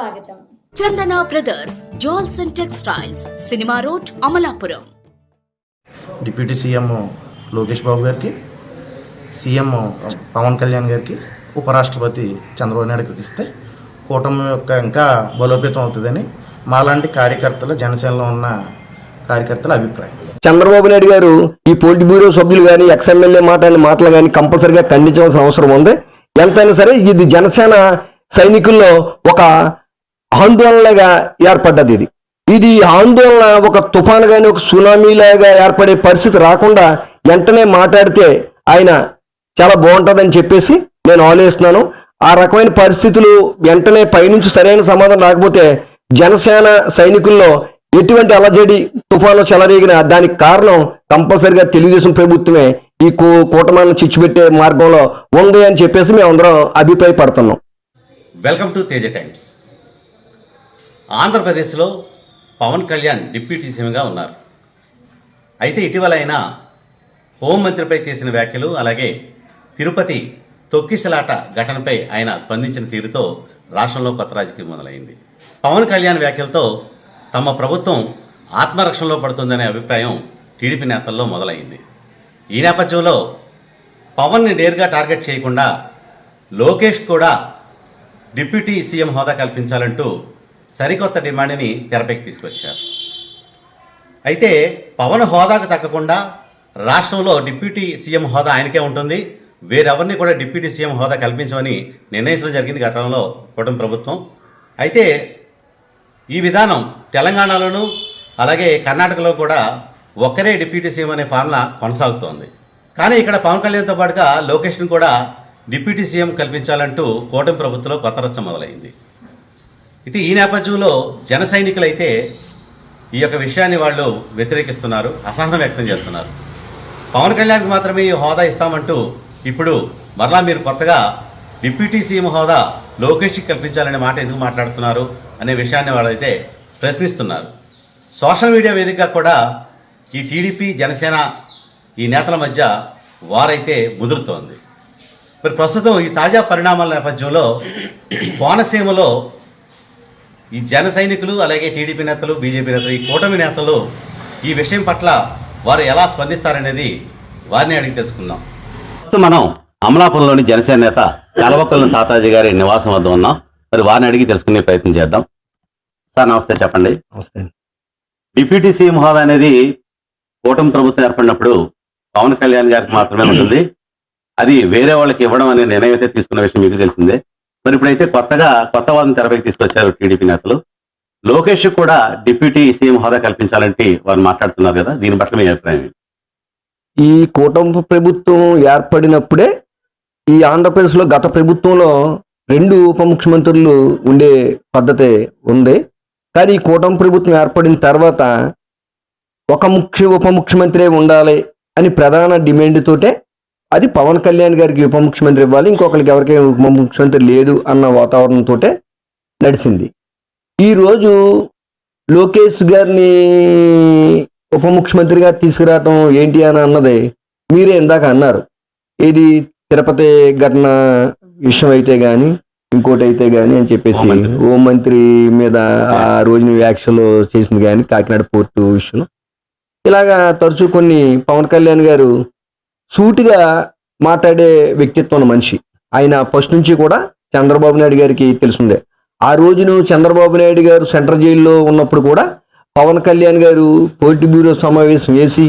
స్వాగతం. Chandana brothers jewels and textiles cinema road Amalapuram. Deputy CM Lokesh Babu గారికి CM Pawan Kalyan గారికి ఉపరాష్ట్రపతి చంద్రబాబు నాయుడు గారికి ఇస్తే కూటమి యొక్క ఇంకా బలోపేతం అవుతుందని మాలాంటి కార్యకర్తలు జనసేనలో ఉన్న కార్యకర్తల అభిప్రాయం. చంద్రబాబు నాయుడు గారు ఈ పోలిట్ బ్యూరో సభ్యులు కానీ ఎక్స్ఎమ్మెల్యే మాట్లాడిన మాటలు కానీ కంపల్సరిగా ఖండించవలసిన అవసరం ఉంది. ఎంతైనా సరే ఇది జనసేన సైనికుల్లో ఒక ఆందోళనగా ఏర్పడ్డది ఇది. ఇది ఆందోళన ఒక తుఫాను కానీ ఒక సునామీలాగా ఏర్పడే పరిస్థితి రాకుండా వెంటనే మాట్లాడితే ఆయన చాలా బాగుంటుందని చెప్పేసి నేను ఆలోచిస్తున్నాను. ఆ రకమైన పరిస్థితులు వెంటనే పైనుంచి సరైన సమాధానం రాకపోతే జనసేన సైనికుల్లో ఎటువంటి అలజడి తుఫాను చెలరేగిన దానికి కారణం కంపల్సరిగా తెలుగుదేశం ప్రభుత్వమే ఈ కూ- కూటమిని చిచ్చుపెట్టే మార్గంలో ఉంది అని చెప్పేసి మేము అందరం అభిప్రాయపడుతున్నాం. వెల్కమ్ టు తేజ టైమ్స్ ఆంధ్రప్రదేశ్లో పవన్ కళ్యాణ్ డిప్యూటీ సీఎంగా ఉన్నారు. అయితే ఇటీవల ఆయన హోంమంత్రిపై చేసిన వ్యాఖ్యలు అలాగే తిరుపతి తొక్కిసలాట ఘటనపై ఆయన స్పందించిన తీరుతో రాష్ట్రంలో కొత్త రాజకీయం మొదలైంది. పవన్ కళ్యాణ్ వ్యాఖ్యలతో తమ ప్రభుత్వం ఆత్మరక్షణలో పడుతుందనే అభిప్రాయం టీడీపీ నేతల్లో మొదలైంది. ఈ నేపథ్యంలో పవన్ని నేరుగా టార్గెట్ చేయకుండా లోకేష్ కూడా డిప్యూటీ సీఎం హోదా కల్పించాలంటూ సరికొత్త డిమాండ్ని తెరపైకి తీసుకొచ్చారు. అయితే పవన్ హోదాకు తగ్గకుండా రాష్ట్రంలో డిప్యూటీ సీఎం హోదా ఆయనకే ఉంటుంది. వేరెవరిని కూడా డిప్యూటీ సీఎం హోదా కల్పించమని నిర్ణయించడం జరిగింది గతంలో కూటమి ప్రభుత్వం. అయితే ఈ విధానం తెలంగాణలోనూ అలాగే కర్ణాటకలో కూడా ఒక్కరే డిప్యూటీ సీఎం అనే ఫార్ములా కొనసాగుతోంది. కానీ ఇక్కడ పవన్ కళ్యాణ్తో పాటుగా లోకేష్ను కూడా డిప్యూటీ సీఎం కల్పించాలంటూ కూటమి ప్రభుత్వంలో కొత్త రచ్చ మొదలైంది. అయితే ఈ నేపథ్యంలో జన సైనికులైతే ఈ యొక్క విషయాన్ని వాళ్ళు వ్యతిరేకిస్తున్నారు అసహనం వ్యక్తం చేస్తున్నారు. పవన్ కళ్యాణ్కి మాత్రమే ఈ హోదా ఇస్తామంటూ ఇప్పుడు మరలా మీరు కొత్తగా డిప్యూటీ సీఎం హోదా లోకేష్కి కల్పించాలనే మాట ఎందుకు మాట్లాడుతున్నారు అనే విషయాన్ని వాళ్ళైతే ప్రశ్నిస్తున్నారు. సోషల్ మీడియా వేదికగా కూడా ఈ టీడీపీ జనసేన ఈ నేతల మధ్య వారైతే ముదురుతోంది. మరి ప్రస్తుతం ఈ తాజా పరిణామాల నేపథ్యంలో కోనసీమలో ఈ జన సైనికులు అలాగే టీడీపీ నేతలు బీజేపీ నేతలు ఈ కూటమి నేతలు ఈ విషయం పట్ల వారు ఎలా స్పందిస్తారనేది వారిని అడిగి తెలుసుకుందాం. ప్రస్తుతం మనం అమలాపురంలోని జనసేన నేత కలవకల్లు తాతాజీ గారి నివాసం వద్ద ఉన్నాం. మరి వారిని అడిగి తెలుసుకునే ప్రయత్నం చేద్దాం. సార్ నమస్తే చెప్పండి. నమస్తే. డిప్యూటీ సీఎం హోదా అనేది కూటమి ప్రభుత్వం ఏర్పడినప్పుడు పవన్ కళ్యాణ్ గారికి మాత్రమే ఉంటుంది. అది వేరే వాళ్ళకి ఇవ్వడం అనే నిర్ణయం అయితే తీసుకున్న విషయం మీకు తెలిసిందే. మరి ఇప్పుడైతే కొత్తగా కొత్త వాళ్ళని తెరపైకి తీసుకొచ్చారు టీడీపీ నేతలు. లోకేష్ కూడా డిప్యూటీ సీఎం హోదా కల్పించాలంటే వారు మాట్లాడుతున్నారు కదా దీని పట్ల మీ అభిప్రాయం ఈ కూటమి ప్రభుత్వం ఏర్పడినప్పుడే ఈ ఆంధ్రప్రదేశ్లో గత ప్రభుత్వంలో రెండు ఉప ముఖ్యమంత్రులు ఉండే పద్ధతి ఉంది. కానీ ఈ కూటమి ప్రభుత్వం ఏర్పడిన తర్వాత ఒక ముఖ్య ఉప ముఖ్యమంత్రి ఉండాలి అని ప్రధాన డిమాండ్ తోటే అది పవన్ కళ్యాణ్ గారికి ఉప ముఖ్యమంత్రి ఇవ్వాలి ఇంకొకరికి ఎవరికి ఉప ముఖ్యమంత్రి లేదు అన్న వాతావరణంతో నడిచింది ఈరోజు లోకేష్ గారిని ఉప ముఖ్యమంత్రిగా తీసుకురావటం ఏంటి అని అన్నది మీరే ఇందాక అన్నారు. ఇది తిరుపతి ఘటన విషయం అయితే గాని ఇంకోటి అయితే గాని అని చెప్పేసి. హోం మంత్రి. మీద ఆ రోజున వ్యాఖ్యలు చేసింది కానీ కాకినాడ పోర్టు విషయం ఇలాగా తరచూ కొన్ని పవన్ కళ్యాణ్ గారు సూటిగా మాట్లాడే వ్యక్తిత్వం ఉన్న మనిషి. ఆయన ఫస్ట్ నుంచి కూడా చంద్రబాబు నాయుడు గారికి తెలిసిందే ఆ రోజును చంద్రబాబు నాయుడు గారు సెంట్రల్ జైల్లో ఉన్నప్పుడు కూడా పవన్ కళ్యాణ్ గారు పోలిట్ బ్యూరో సమావేశం వేసి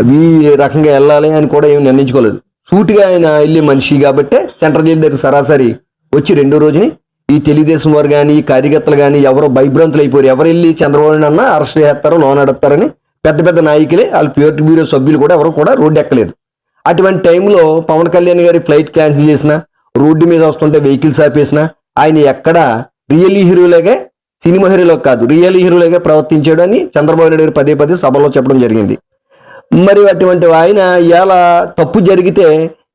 అవి రకంగా వెళ్ళాలి అని కూడా ఏమి నిర్ణయించుకోలేదు. సూటిగా ఆయన వెళ్ళే మనిషి కాబట్టే సెంట్రల్ జైలు దగ్గర సరాసరి వచ్చి రెండో రోజుని ఈ తెలుగుదేశం వారు కానీ ఈ కార్యకర్తలు కానీ ఎవరో భయభ్రాంతులు అయిపోయారు. ఎవరు వెళ్ళి చంద్రబాబు నాయుడు అన్నా అరెస్ట్ చేస్తారో లోన్ అడతారని పెద్ద పెద్ద నాయకులే వాళ్ళ ప్యూర్ బ్యూరో సభ్యులు కూడా ఎవరు కూడా రోడ్డు ఎక్కలేదు. అటువంటి టైంలో పవన్ కళ్యాణ్ గారి ఫ్లైట్ క్యాన్సిల్ చేసిన రోడ్డు మీద వస్తుంటే వెహికల్స్ ఆపేసిన ఆయన ఎక్కడ రియల్ హీరోలాగే సినిమా హీరోలో కాదు రియల్ హీరోలాగే ప్రవర్తించాడు అని చంద్రబాబు నాయుడు గారు పదే పదే సభలో చెప్పడం జరిగింది. మరి అటువంటి ఆయన ఇవాళ తప్పు జరిగితే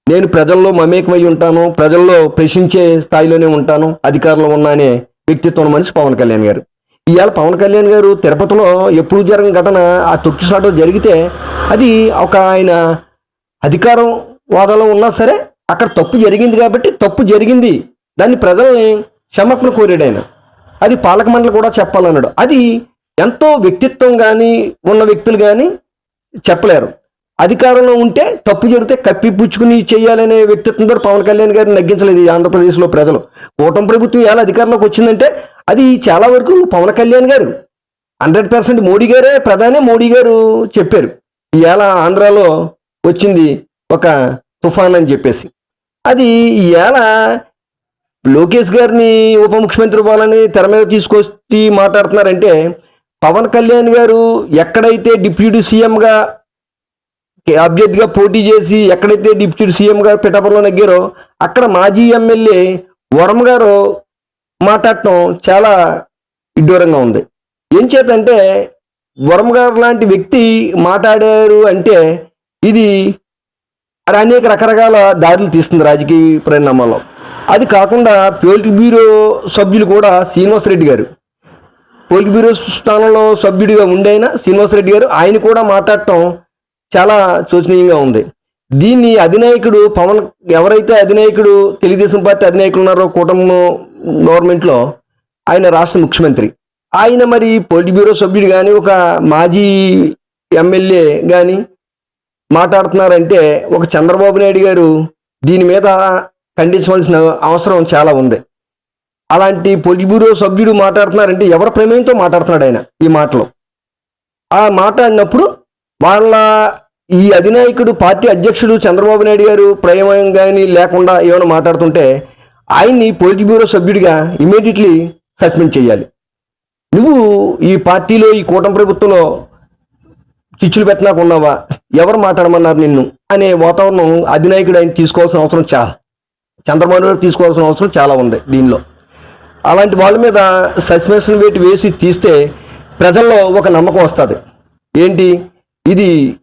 నేను ప్రజల్లో మమేకమై ఉంటాను ప్రజల్లో ప్రశ్నించే స్థాయిలోనే ఉంటాను అధికారంలో ఉన్నా అనే వ్యక్తిత్వం మనిషి పవన్ కళ్యాణ్ గారు. ఇవాళ పవన్ కళ్యాణ్ గారు తిరుపతిలో ఎప్పుడు జరగని ఘటన ఆ తొక్కిసలాట జరిగితే అది ఒక ఆయన అధికారం వాదనలో ఉన్నా సరే అక్కడ తప్పు జరిగింది కాబట్టి తప్పు జరిగింది. దాన్ని ప్రజల్ని క్షమాపణ కోరాడు ఆయన. అది పాలక మండలి కూడా చెప్పాలన్నాడు. అది ఎంతో వ్యక్తిత్వం కానీ ఉన్న వ్యక్తులు కానీ చెప్పలేరు. అధికారంలో ఉంటే తప్పు జరిగితే కప్పిపుచ్చుకుని చేయాలనే వ్యక్తిత్వంతో పవన్ కళ్యాణ్ గారిని నగ్గించలేదు ఈ ఆంధ్రప్రదేశ్లో ప్రజలు. కూటమి ప్రభుత్వం ఎలా అధికారంలోకి వచ్చిందంటే అది చాలా వరకు పవన్ కళ్యాణ్ గారు. హండ్రెడ్ పర్సెంట్ మోడీ గారే ప్రధాని మోడీ గారు చెప్పారు. ఇవాళ ఆంధ్రాలో వచ్చింది ఒక తుఫాన్ అని చెప్పేసి. అది ఇవాళ లోకేష్ గారిని ఉప ముఖ్యమంత్రి ఇవ్వాలని తెర మీద తీసుకొచ్చి మాట్లాడుతున్నారంటే పవన్ కళ్యాణ్ గారు ఎక్కడైతే డిప్యూటీ సీఎంగా అభ్యర్థిగా పోటీ చేసి ఎక్కడైతే డిప్యూటీ సీఎం గారు పిఠాపురంలో నెగ్గారో అక్కడ మాజీ ఎమ్మెల్యే వరం గారు మాట్లాడటం చాలా ఇడ్డూరంగా ఉంది. ఏం చేతంటే వరం గారు లాంటి వ్యక్తి మాట్లాడారు అంటే ఇది అది అనేక రకరకాల దారులు తీస్తుంది రాజకీయ పరిణామాల్లో. అది కాకుండా పోలిట్ బ్యూరో సభ్యులు కూడా శ్రీనివాస్ రెడ్డి గారు. పోలిట్ బ్యూరో స్థానంలో సభ్యుడిగా ఉండైన శ్రీనివాస్ రెడ్డి గారు. ఆయన కూడా మాట్లాడటం చాలా శోచనీయంగా ఉంది. దీన్ని అధినాయకుడు పవన్ ఎవరైతే అధినాయకుడు తెలుగుదేశం పార్టీ అధినాయకులు ఉన్నారో కూటమి గవర్నమెంట్లో ఆయన రాష్ట్ర ముఖ్యమంత్రి. ఆయన మరి పొలిట్ బ్యూరో సభ్యుడు కానీ ఒక మాజీ ఎమ్మెల్యే కానీ మాట్లాడుతున్నారంటే ఒక చంద్రబాబు నాయుడు గారు దీని మీద ఖండించవలసిన అవసరం చాలా ఉంది. అలాంటి పొలిట్ బ్యూరో సభ్యుడు మాట్లాడుతున్నారంటే ఎవరి ప్రమేయంతో మాట్లాడుతున్నాడు ఆయన ఈ మాటలు? ఆ మాట్లాడినప్పుడు వాళ్ళ ఈ అధినాయకుడు పార్టీ అధ్యక్షుడు చంద్రబాబు నాయుడు గారు ప్రమేయం కానీ లేకుండా ఏమైనా మాట్లాడుతుంటే ఆయన్ని పొలిట్ బ్యూరో సభ్యుడిగా ఇమీడియట్లీ సస్పెండ్ చేయాలి. నువ్వు ఈ పార్టీలో ఈ కూటమి ప్రభుత్వంలో చిచ్చులు పెట్టినాకున్నావా ఎవరు మాట్లాడమన్నారు నిన్ను? అనే వాతావరణం అధినాయకుడు ఆయన తీసుకోవాల్సిన అవసరం చాలా చంద్రబాబు నాయుడు తీసుకోవాల్సిన అవసరం చాలా ఉంది దీనిలో. అలాంటి వాళ్ళ మీద సస్పెన్షన్ వేటి వేసి తీస్తే ప్రజల్లో ఒక నమ్మకం వస్తుంది. ఏంటి? ఇది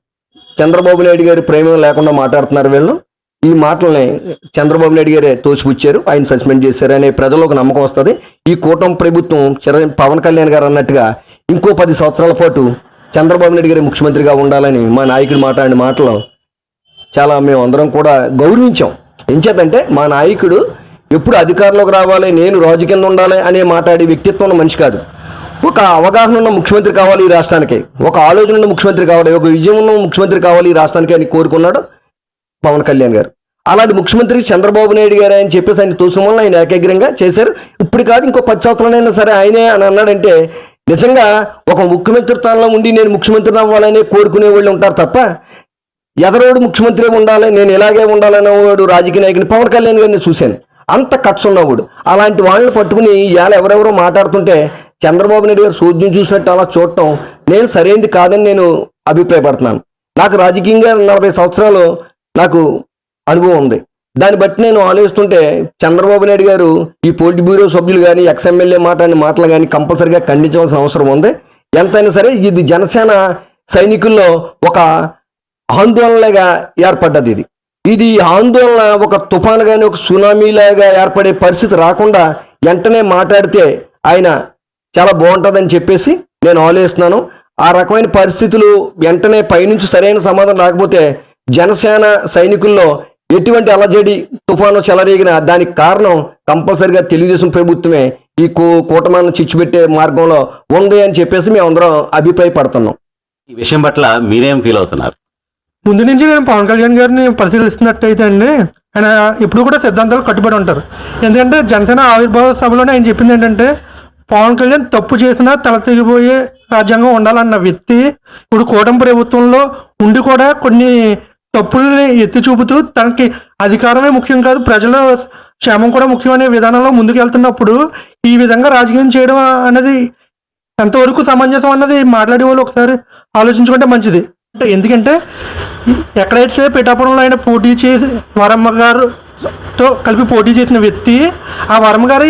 చంద్రబాబు నాయుడు గారి ప్రేమ లేకుండా మాట్లాడుతున్నారు వీళ్ళు. ఈ మాటల్ని చంద్రబాబు నాయుడు గారే తోసిపుచ్చారు. ఆయన సస్పెండ్ చేశారు అనే ప్రజల్లో ఒక నమ్మకం వస్తుంది. ఈ కూటమి ప్రభుత్వం చిర పవన్ కళ్యాణ్ గారు అన్నట్టుగా ఇంకో పది సంవత్సరాల పాటు చంద్రబాబు నాయుడు గారి ముఖ్యమంత్రిగా ఉండాలని మా నాయకుడు మాట్లాడిన మాటలు చాలా మేము అందరం కూడా గౌరవించాం. ఎంచేతంటే మా నాయకుడు ఎప్పుడు అధికారంలోకి రావాలి నేను రాజకీయంలో ఉండాలి అనే మాట్లాడే వ్యక్తిత్వం ఉన్న మనిషి కాదు. ఒక అవగాహన ఉన్న ముఖ్యమంత్రి కావాలి ఈ రాష్ట్రానికి. ఒక ఆలోచన ఉన్న ముఖ్యమంత్రి కావాలి ఒక విజయం ఉన్న ముఖ్యమంత్రి కావాలి ఈ రాష్ట్రానికి అని కోరుకున్నాడు పవన్ కళ్యాణ్ గారు. అలాంటి ముఖ్యమంత్రి చంద్రబాబు నాయుడు గారు అని చెప్పేసి ఆయన తోసిన వల్ల ఆయన ఏకాగ్రంగా చేశారు. ఇప్పుడు కాదు ఇంకో పది సంవత్సరాలైనా సరే ఆయనే అని అన్నాడంటే నిజంగా ఒక ముఖ్యమంత్రి స్థానంలో ఉండి నేను ముఖ్యమంత్రి అవ్వాలని కోరుకునే వాళ్ళు ఉంటారు తప్ప ఎదరోడు ముఖ్యమంత్రి ఉండాలి నేను ఇలాగే ఉండాలనేవాడు రాజకీయ నాయకుని పవన్ కళ్యాణ్ గారిని చూశాను. అంత కట్స్ ఉన్నవాడు అలాంటి వాళ్ళని పట్టుకుని ఇవాళ ఎవరెవరో మాట్లాడుతుంటే చంద్రబాబు నాయుడు గారు సూర్యం చూసినట్టు అలా చూడటం నేను సరైనది కాదని నేను అభిప్రాయపడుతున్నాను. నాకు రాజకీయంగా నలభై సంవత్సరాలు నాకు అనుభవం ఉంది. దాన్ని బట్టి నేను ఆలోచిస్తుంటే చంద్రబాబు నాయుడు గారు ఈ పోలిట్ బ్యూరో సభ్యులు కానీ ఎక్స్ఎమ్మెల్యే మాట్లాడిన మాటలు కానీ కంపల్సరిగా ఖండించవలసిన అవసరం ఉంది. ఎంతైనా సరే ఇది జనసేన సైనికుల్లో ఒక ఆందోళనగా ఏర్పడ్డది ఇది. ఇది ఆందోళన ఒక తుఫాను కానీ ఒక సునామీలాగా ఏర్పడే పరిస్థితి రాకుండా వెంటనే మాట్లాడితే ఆయన చాలా బాగుంటుందని చెప్పేసి నేను ఆలోచిస్తున్నాను. ఆ రకమైన పరిస్థితులు వెంటనే పైనుంచి సరైన సమాధానం రాకపోతే జనసేన సైనికుల్లో ఎటువంటి అలజడి తుఫాను చెలరేగిన దానికి కారణం కంపల్సరిగా తెలుగుదేశం ప్రభుత్వమే. ఈ కూ కూటమాన్ని చిచ్చుపెట్టే మార్గంలో ఉంది అని చెప్పేసి మేమందరం అభిప్రాయపడుతున్నాం. ఈ విషయం పట్ల మీరేం ఫీల్ అవుతున్నారు? ముందు నుంచి నేను పవన్ కళ్యాణ్ గారిని పరిశీలిస్తున్నట్టయితే అండి ఆయన ఎప్పుడు కూడా సిద్ధాంతాలు కట్టుబడి ఉంటారు. ఎందుకంటే జనసేన ఆవిర్భావ సభలోనే ఆయన చెప్పింది ఏంటంటే పవన్ కళ్యాణ్ తప్పు చేసినా తలసిగిపోయే రాజ్యాంగం ఉండాలన్న వ్యక్తి. ఇప్పుడు కూటమి ప్రభుత్వంలో ఉండి కూడా కొన్ని తప్పులని ఎత్తి చూపుతూ తనకి అధికారమే ముఖ్యం కాదు ప్రజల క్షేమం కూడా ముఖ్యమనే విధానంలో ముందుకు వెళ్తున్నప్పుడు ఈ విధంగా రాజకీయం చేయడం అన్నది ఎంతవరకు సమంజసం అన్నది మాట్లాడే వాళ్ళు ఒకసారి ఆలోచించుకుంటే మంచిది. ఎందుకంటే ఎక్కడైతే పిఠాపురంలో ఆయన పోటీ చేసి వరమ్మ గారుతో కలిపి పోటీ చేసిన వ్యక్తి ఆ వరమ్మ గారు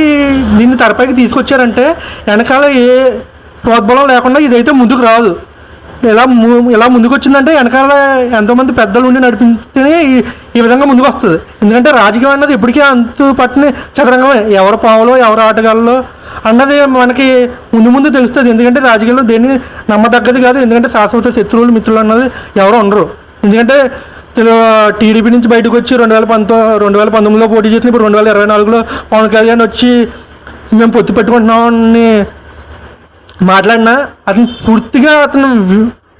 దీన్ని తెరపైకి తీసుకొచ్చారంటే వెనకాల ఏ ప్రోద్బలం లేకుండా ఇదైతే ముందుకు రాదు. ఇలా ము- ఇలా ముందుకు వచ్చిందంటే వెనకాల ఎంతోమంది పెద్దలు ఉండి నడిపితేనే ఈ ఈ విధంగా ముందుకు వస్తుంది ఎందుకంటే రాజకీయం అన్నది ఎప్పటికీ అంతు పట్టిన చదరంగమే. ఎవరు పావులో ఎవరు ఆటగాళ్ళలో అన్నది మనకి ముందు ముందు తెలుస్తుంది. ఎందుకంటే రాజకీయాల్లో దేన్ని నమ్మదగ్గది కాదు. ఎందుకంటే శాశ్వత శత్రువులు మిత్రులు అన్నది ఎవరు ఉండరు. ఎందుకంటే టీడీపీ నుంచి బయటకు వచ్చి రెండు వేల పంతో రెండు వేల పంతొమ్మిదిలో పోటీ చేసిన ఇప్పుడు రెండు వేల ఇరవై నాలుగులో పవన్ కళ్యాణ్ వచ్చి మేము పొత్తు పెట్టుకుంటున్నామని మాట్లాడినా అతను పూర్తిగా అతను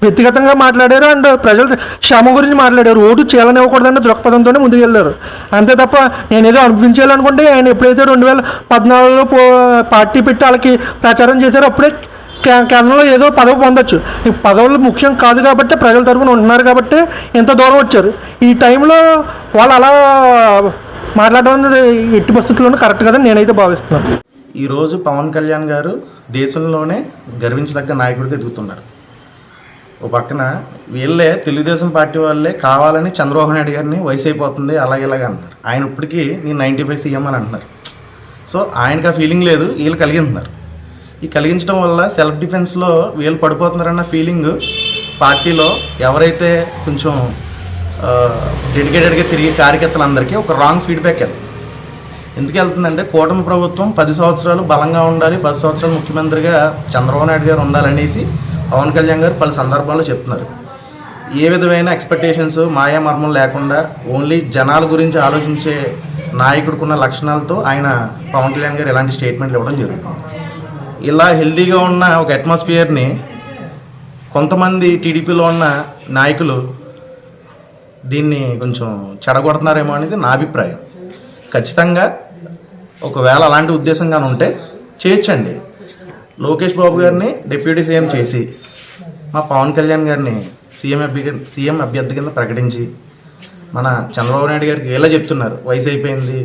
వ్యక్తిగతంగా మాట్లాడారు అండ్ ప్రజల క్షేమం గురించి మాట్లాడారు. ఓటు చేయాలనివ్వకూడదన్న దృక్పథంతోనే ముందుకు వెళ్ళారు. అంతే తప్ప నేనేదో అనిపించాలనుకుంటే ఆయన ఎప్పుడైతే రెండు వేల పద్నాలుగులో పో పార్టీ పెట్టి వాళ్ళకి ప్రచారం చేశారో అప్పుడే కే- కేంద్రంలో ఏదో పదవి పొందొచ్చు. ఈ పదవులు ముఖ్యం కాదు కాబట్టి ప్రజల తరపున ఉంటున్నారు కాబట్టి ఇంత దూరం వచ్చారు. ఈ టైంలో వాళ్ళు అలా మాట్లాడడం ఎట్టి పరిస్థితుల్లోనూ కరెక్ట్ కదని నేనైతే భావిస్తున్నాను. ఈరోజు పవన్ కళ్యాణ్ గారు దేశంలోనే గర్వించదగ్గ నాయకుడిగా ఎదుగుతున్నారు ఓ పక్కన వీళ్ళే తెలుగుదేశం పార్టీ వాళ్ళే కావాలని చంద్రబాబు నాయుడు గారిని వయసు అయిపోతుంది అలాగే ఇలాగే అంటున్నారు ఆయన ఇప్పటికీ నేను నైంటీ ఫైవ్ సీఎం అని అంటున్నారు. సో ఆయనకి ఆ ఫీలింగ్ లేదు వీళ్ళు కలిగిస్తున్నారు ఈ కలిగించడం వల్ల సెల్ఫ్ డిఫెన్స్లో వీళ్ళు పడిపోతున్నారన్న ఫీలింగ్ పార్టీలో ఎవరైతే కొంచెం డెడికేటెడ్గా తిరిగే కార్యకర్తలందరికీ ఒక రాంగ్ ఫీడ్బ్యాక్ వెళ్తుంది ఎందుకు వెళ్తుందంటే కూటమి ప్రభుత్వం పది సంవత్సరాలు బలంగా ఉండాలి పది సంవత్సరాలు ముఖ్యమంత్రిగా చంద్రబాబు నాయుడు గారు ఉండాలనేసి పవన్ కళ్యాణ్ గారు పలు సందర్భాల్లో చెప్తున్నారు. ఏ విధమైన ఎక్స్పెక్టేషన్స్ మాయామర్మం లేకుండా ఓన్లీ జనాల గురించి ఆలోచించే నాయకుడికున్న లక్షణాలతో ఆయన పవన్ కళ్యాణ్ గారు ఇలాంటి స్టేట్మెంట్లు ఇవ్వడం జరుగుతుంది. ఇలా హెల్దీగా ఉన్న ఒక అట్మాస్ఫియర్ని కొంతమంది టీడీపీలో ఉన్న నాయకులు దీన్ని కొంచెం చెడగొడుతున్నారేమో అనేది నా అభిప్రాయం. ఖచ్చితంగా ఒకవేళ అలాంటి ఉద్దేశంగా ఉంటే చేయొచ్చండి లోకేష్ బాబు గారిని డిప్యూటీ సీఎం చేసి మా పవన్ కళ్యాణ్ గారిని సీఎం అభ్యర్థి సీఎం అభ్యర్థి కింద ప్రకటించి మన చంద్రబాబు నాయుడు గారికి ఎలా చెప్తున్నారు వయసు అయిపోయింది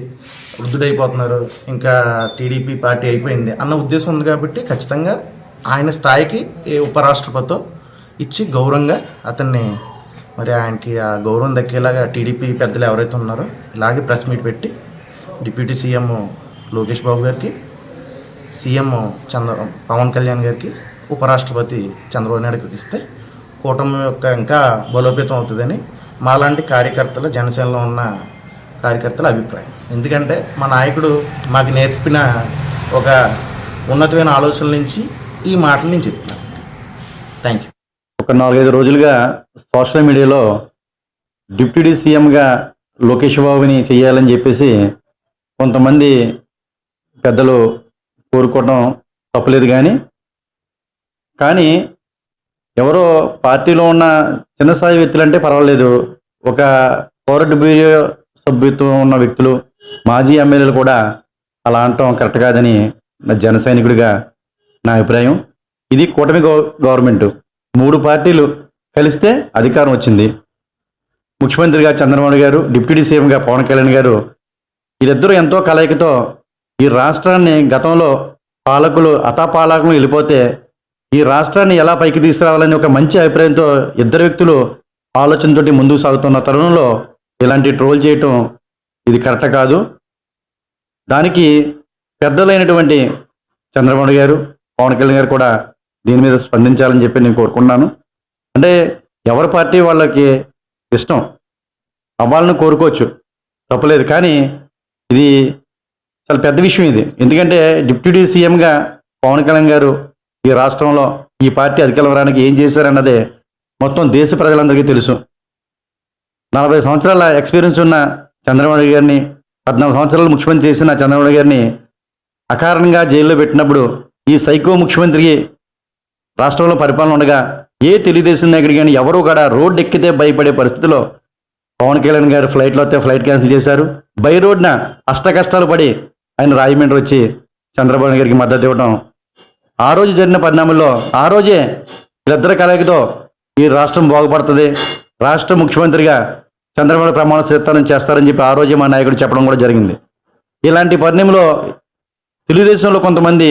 వృద్ధుడైపోతున్నారు ఇంకా టీడీపీ పార్టీ అయిపోయింది అన్న ఉద్దేశం ఉంది కాబట్టి ఖచ్చితంగా ఆయన స్థాయికి ఏ ఉపరాష్ట్రపతితో ఇచ్చి గౌరవంగా అతన్ని మరి ఆయనకి ఆ గౌరవం దక్కేలాగా టీడీపీ పెద్దలు ఎవరైతే ఉన్నారో ఇలాగే ప్రెస్ మీట్ పెట్టి డిప్యూటీ సీఎం లోకేష్ బాబు గారికి సీఎం చంద్ర పవన్ కళ్యాణ్ గారికి ఉపరాష్ట్రపతి చంద్రబాబు నాయుడు గారికి ఇస్తే కూటమి యొక్క ఇంకా బలోపేతం అవుతుందని మాలాంటి కార్యకర్తలు జనసేనలో ఉన్న కార్యకర్తల అభిప్రాయం. ఎందుకంటే మా నాయకుడు మాకు నేర్పిన ఒక ఉన్నతమైన ఆలోచనల నుంచి ఈ మాటలు నేను చెప్తున్నాను థ్యాంక్ యూ ఒక నాలుగైదు రోజులుగా సోషల్ మీడియాలో డిప్యూటీ సీఎంగా లోకేష్ బాబుని చేయాలని చెప్పేసి కొంతమంది పెద్దలు కోరుకోవడం తప్పలేదు కానీ కానీ ఎవరో పార్టీలో ఉన్న చిన్న స్థాయి వ్యక్తులంటే పర్వాలేదు. ఒక పౌర బ్యూరో సభ్యత్వం ఉన్న వ్యక్తులు మాజీ ఎమ్మెల్యేలు కూడా అలా అనటం కరెక్ట్ కాదని నా జన సైనికుడిగా నా అభిప్రాయం. ఇది కూటమి గవ గవర్నమెంట్. మూడు పార్టీలు కలిస్తే అధికారం వచ్చింది. ముఖ్యమంత్రిగా చంద్రబాబు గారు డిప్యూటీ సీఎంగా పవన్ కళ్యాణ్ గారు వీరిద్దరూ ఎంతో కలయికతో ఈ రాష్ట్రాన్ని గతంలో పాలకులు అతాపాలకులు వెళ్ళిపోతే ఈ రాష్ట్రాన్ని ఎలా పైకి తీసుకురావాలని ఒక మంచి అభిప్రాయంతో ఇద్దరు వ్యక్తులు ఆలోచనతోటి ముందుకు సాగుతున్న తరుణంలో ఇలాంటి ట్రోల్ చేయటం ఇది కరెక్ట్ కాదు. దానికి పెద్దలైనటువంటి చంద్రబాబు గారు పవన్ కళ్యాణ్ గారు కూడా దీని మీద స్పందించాలని చెప్పి నేను కోరుకున్నాను అంటే ఎవరి పార్టీ వాళ్ళకి ఇష్టం? అవ్వాలని కోరుకోవచ్చు. తప్పలేదు. కానీ ఇది చాలా పెద్ద విషయం ఇది. ఎందుకంటే డిప్యూటీ సీఎంగా పవన్ కళ్యాణ్ గారు ఈ రాష్ట్రంలో ఈ పార్టీ అధికారం రావడానికి ఏం చేశారన్నదే మొత్తం దేశ ప్రజలందరికీ తెలుసు. నలభై సంవత్సరాల ఎక్స్పీరియన్స్ ఉన్న చంద్రబాబు గారిని పద్నాలుగు సంవత్సరాలు ముఖ్యమంత్రి చేసిన చంద్రబాబు గారిని అకారణంగా జైల్లో పెట్టినప్పుడు ఈ సైకో ముఖ్యమంత్రికి రాష్ట్రంలో పరిపాలన ఉండగా ఏ తెలుగుదేశం నాయకుడు కానీ ఎవరు కూడా రోడ్డు ఎక్కితే భయపడే పరిస్థితిలో పవన్ కళ్యాణ్ గారు ఫ్లైట్లో వస్తే ఫ్లైట్ క్యాన్సిల్ చేశారు. బై రోడ్న అష్ట కష్టాలు పడి ఆయన రాజమండ్రి వచ్చి చంద్రబాబు గారికి మద్దతు ఇవ్వడం ఆ రోజు జరిగిన పరిణామంలో ఆ రోజే వీళ్ళిద్దరి కలయికతో ఈ రాష్ట్రం బాగుపడుతుంది. రాష్ట్ర ముఖ్యమంత్రిగా చంద్రబాబు ప్రమాణ స్వీకారం చేస్తారని చెప్పి ఆ రోజే మా నాయకుడు చెప్పడం కూడా జరిగింది. ఇలాంటి పరిణామంలో తెలుగుదేశంలో కొంతమంది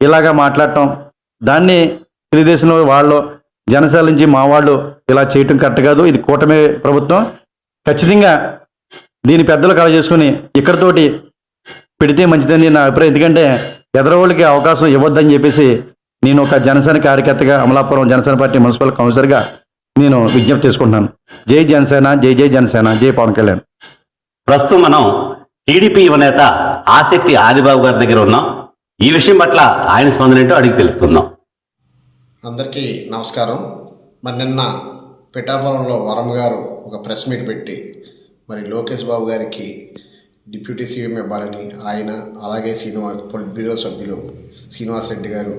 ఇలాగా మాట్లాడటం దాన్ని తెలుగుదేశంలో వాళ్ళు జనసేన నుంచి మా వాళ్ళు ఇలా చేయటం కరెక్ట్ కాదు. ఇది కూటమి ప్రభుత్వం. ఖచ్చితంగా దీని పెద్దలు కల చేసుకుని ఇక్కడితోటి పెడితే మంచిదని నా అభిప్రాయం. ఎందుకంటే ఎదరవాళ్ళకి అవకాశం ఇవ్వద్దని చెప్పేసి నేను ఒక జనసేన కార్యకర్తగా అమలాపురం జనసేన పార్టీ మున్సిపల్ కౌన్సిలర్గా నేను విజ్ఞప్తి చేసుకుంటున్నాను. జై జనసేన జై జై జనసేన జై పవన్ కళ్యాణ్. ప్రస్తుతం మనం టీడీపీ యువనేత ఆసక్తి ఆదిబాబు గారి దగ్గర ఉన్నాం. ఈ విషయం పట్ల ఆయన స్పందన ఏంటో అడిగి తెలుసుకుందాం. అందరికీ నమస్కారం. మరి నిన్న పిఠాపురంలో వరం గారు ఒక ప్రెస్ మీట్ పెట్టి మరి లోకేష్ బాబు గారికి డిప్యూటీ సీఎం ఇవ్వాలని ఆయన అలాగే శ్రీనివాస్ పొలిట్ బ్యూరో సభ్యులు శ్రీనివాస్ రెడ్డి గారు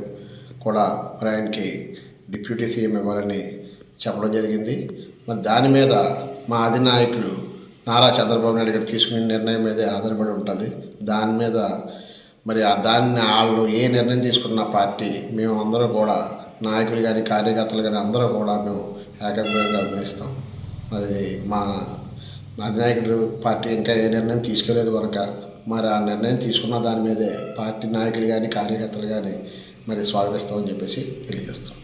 కూడా మరి ఆయనకి డిప్యూటీ సీఎం ఇవ్వాలని చెప్పడం జరిగింది. మరి దాని మీద మా అధినాయకులు నారా చంద్రబాబు నాయుడు గారు తీసుకునే నిర్ణయం మీదే ఆధారపడి ఉంటుంది. దాని మీద మరి ఆ దాన్ని వాళ్ళు ఏ నిర్ణయం తీసుకున్న పార్టీ మేము అందరూ కూడా నాయకులు కానీ కార్యకర్తలు కానీ అందరూ కూడా మేము ఏకాగ్రంగా అభినయిస్తాం మరి మా అధినాయకుడు పార్టీ ఇంకా ఏ నిర్ణయం తీసుకోలేదు కనుక మరి ఆ నిర్ణయం తీసుకున్న దాని మీదే పార్టీ నాయకులు కానీ కార్యకర్తలు కానీ మరి స్వాగతిస్తామని చెప్పేసి తెలియజేస్తాం.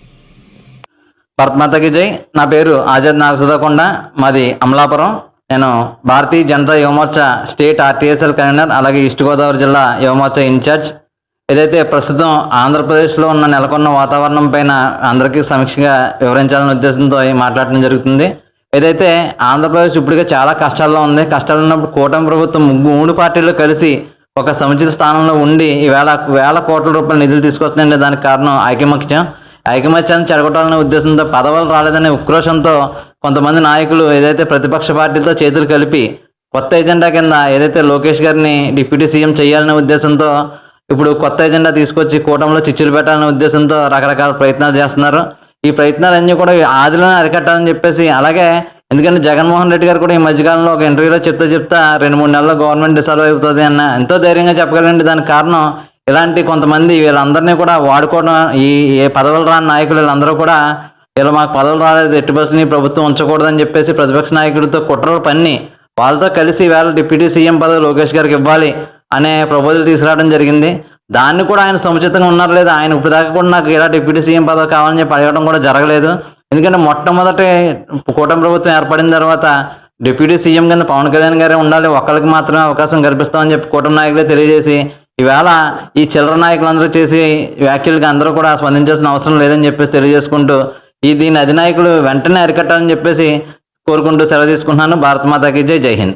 భరత్మాతకి జై. నా పేరు ఆజాద్ నాగసుదకొండ మాది అమలాపురం. నేను Bharatiya Janata Yuva Morcha state RTSL convener అలాగే ఈస్ట్ గోదావరి జిల్లా యువమోర్చా ఇన్ఛార్జ్. ఏదైతే ప్రస్తుతం ఆంధ్రప్రదేశ్లో ఉన్న నెలకొన్న వాతావరణం పైన అందరికీ సమీక్షగా వివరించాలనే ఉద్దేశంతో మాట్లాడటం జరుగుతుంది. ఏదైతే ఆంధ్రప్రదేశ్ ఇప్పటికే చాలా కష్టాల్లో ఉంది కష్టాలు ఉన్నప్పుడు కూటమి ప్రభుత్వం మూడు పార్టీలు కలిసి ఒక సముచిత స్థానంలో ఉండి ఈవేళ వేల కోట్ల రూపాయల నిధులు తీసుకొస్తుందంటే దానికి కారణం ఐకమత్యం. ఐకమత్యాన్ని చెడగొట్టాలనే ఉద్దేశంతో పదవులు రాలేదనే ఉక్రోషంతో కొంతమంది నాయకులు ఏదైతే ప్రతిపక్ష పార్టీలతో చేతులు కలిపి కొత్త ఎజెండా కింద ఏదైతే లోకేష్ గారిని డిప్యూటీ సీఎం చేయాలనే ఉద్దేశంతో ఇప్పుడు కొత్త ఎజెండా తీసుకొచ్చి కూటమిలో చిచ్చులు పెట్టాలనే ఉద్దేశంతో రకరకాల ప్రయత్నాలు చేస్తున్నారు. ఈ ప్రయత్నాలన్నీ కూడా ఆదిలోనే అరికట్టాలని చెప్పేసి అలాగే ఎందుకంటే జగన్మోహన్ రెడ్డి గారు కూడా ఈ మధ్యకాలంలో ఒక ఇంటర్వ్యూలో చెప్తా చెప్తా రెండు మూడు నెలల్లో గవర్నమెంట్ డిసాల్వ్ అయిపోతుంది అన్న ఎంతో ధైర్యంగా చెప్పగలండి. దానికి కారణం ఇలాంటి కొంతమంది వీళ్ళందరినీ కూడా వాడుకోవడం ఈ ఏ పదవులు రాని నాయకులు వీళ్ళందరూ కూడా వీళ్ళు మాకు పదవులు రాలేదు ఎట్టి బస్సుని ప్రభుత్వం ఉంచకూడదని చెప్పేసి ప్రతిపక్ష నాయకుడితో కుట్రలు పన్ని వాళ్ళతో కలిసి వేళ డిప్యూటీ సీఎం పదవి లోకేష్ గారికి ఇవ్వాలి అనే ప్రపోజల్ తీసుకురావడం జరిగింది. దాన్ని కూడా ఆయన సముచితంగా ఉన్నారు లేదా? ఆయన ఇప్పటిదాకా కూడా నాకు ఇలా డిప్యూటీ సీఎం పదవి కావాలని చెప్పి అడగడం కూడా జరగలేదు. ఎందుకంటే మొట్టమొదటి కూటమి ప్రభుత్వం ఏర్పడిన తర్వాత డిప్యూటీ సీఎం కింద పవన్ కళ్యాణ్ గారే ఉండాలి. ఒక్కరికి మాత్రమే అవకాశం కల్పిస్తామని చెప్పి కూటమి నాయకులే తెలియజేసి ఈవేళ ఈ చిల్లర నాయకులందరూ చేసి వ్యాఖ్యలకు అందరూ కూడా స్పందించాల్సిన అవసరం లేదని చెప్పేసి తెలియజేసుకుంటూ ఈ దీని అధినాయకులు వెంటనే అరికట్టాలని చెప్పేసి కోరుకుంటూ సెలవు తీసుకుంటున్నాను. భారత మాతాకి జై జై హింద్.